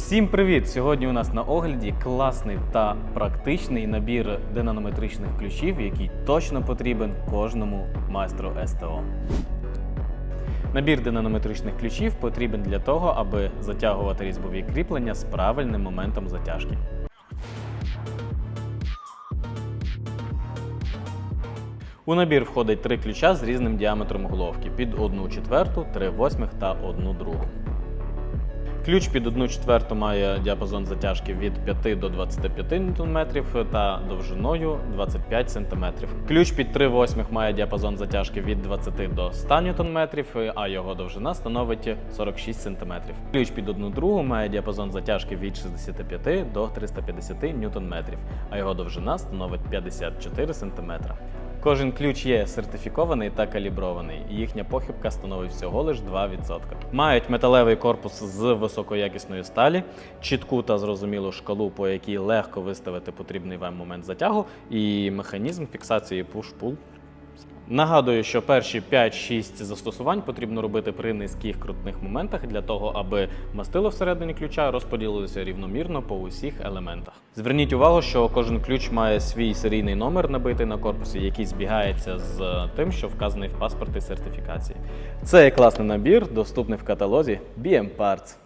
Всім привіт! Сьогодні у нас на огляді класний та практичний набір динанометричних ключів, який точно потрібен кожному майстру СТО. Набір динанометричних ключів потрібен для того, аби затягувати різьбові кріплення з правильним моментом затяжки. У набір входить три ключа з різним діаметром головки під 1 четверту, 3 восьмих та 1 другу. Ключ під 1 четверту має діапазон затяжки від 5 до 25 Нм та довжиною 25 см. Ключ під 3 восьмих має діапазон затяжки від 20 до 100 Нм, а його довжина становить 46 см. Ключ під 1 другу має діапазон затяжки від 65 до 350 Нм, а його довжина становить 54 см. Кожен ключ є сертифікований та калібрований, і їхня похибка становить всього лиш 2%. Мають металевий корпус з високоякісної сталі, чітку та зрозумілу шкалу, по якій легко виставити потрібний вам момент затягу, і механізм фіксації push-pull. Нагадую, що перші 5-6 застосувань потрібно робити при низьких крутних моментах для того, аби мастило всередині ключа розподілилося рівномірно по усіх елементах. Зверніть увагу, що кожен ключ має свій серійний номер набитий на корпусі, який збігається з тим, що вказаний в паспорті сертифікації. Це класний набір, доступний в каталозі BM Parts.